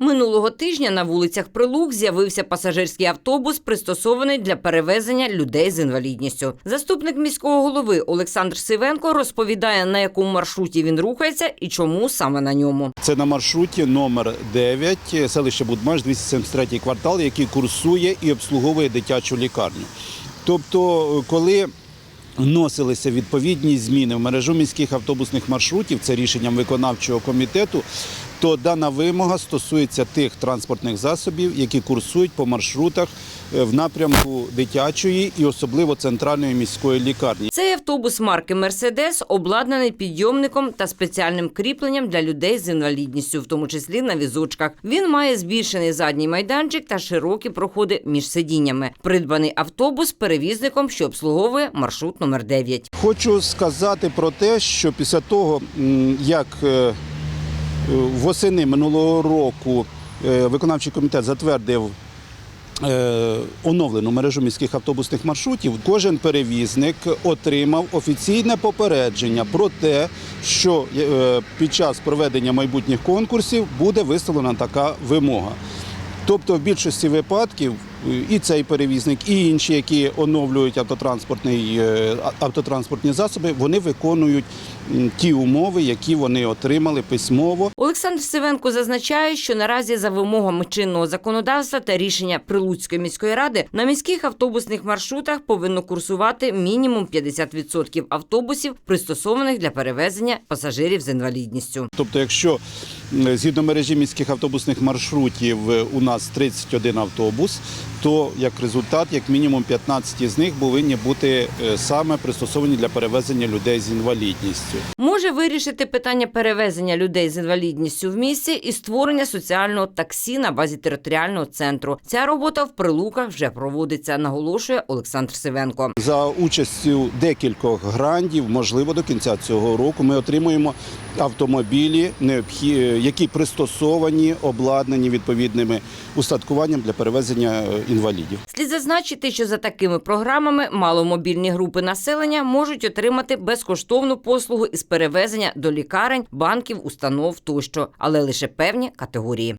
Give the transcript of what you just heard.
Минулого тижня на вулицях Прилук з'явився пасажирський автобус, пристосований для перевезення людей з інвалідністю. Заступник міського голови Олександр Сивенко розповідає, на якому маршруті він рухається і чому саме на ньому. Це на маршруті номер 9, селище Будмаш, 273 квартал, який курсує і обслуговує дитячу лікарню. Тобто, коли вносилися відповідні зміни в мережу міських автобусних маршрутів, це рішенням виконавчого комітету, то дана вимога стосується тих транспортних засобів, які курсують по маршрутах е, в напрямку дитячої і особливо центральної міської лікарні. Цей автобус марки Мерседес обладнаний підйомником та спеціальним кріпленням для людей з інвалідністю, в тому числі на візочках. Він має збільшений задній майданчик та широкі проходи між сидіннями. Придбаний автобус перевізником, що обслуговує маршрут номер 9. Хочу сказати про те, що після того, як е, восени минулого року е, виконавчий комітет затвердив е, оновлену мережу міських автобусних маршрутів, кожен перевізник отримав офіційне попередження про те, що е, під час проведення майбутніх конкурсів буде виставлена така вимога. Тобто в більшості випадків і цей перевізник, і інші, які оновлюють автотранспортний, е, автотранспортні засоби, вони виконують ті умови, які вони отримали письмово. Олександр Сивенко зазначає, що наразі за вимогами чинного законодавства та рішення Прилуцької міської ради на міських автобусних маршрутах повинно курсувати мінімум 50% автобусів, пристосованих для перевезення пасажирів з інвалідністю. Тобто, якщо згідно мережі міських автобусних маршрутів е, у нас 31 автобус, то як результат, як мінімум 15 з них повинні бути е, саме пристосовані для перевезення людей з інвалідністю. Може вирішити питання перевезення людей з інвалідністю в місті і створення соціального таксі на базі територіального центру. Ця робота в прилуках вже проводиться, наголошує Олександр Сивенко. За участю декількох грандів, можливо, до кінця цього року ми отримуємо автомобілі, які пристосовані, обладнані відповідними устаткуванням для перевезення е, інвалідів. Слід зазначити, що за такими програмами маломобільні групи населення можуть отримати безкоштовну послугу із перевезення до лікарень, банків, установ тощо, але лише певні категорії.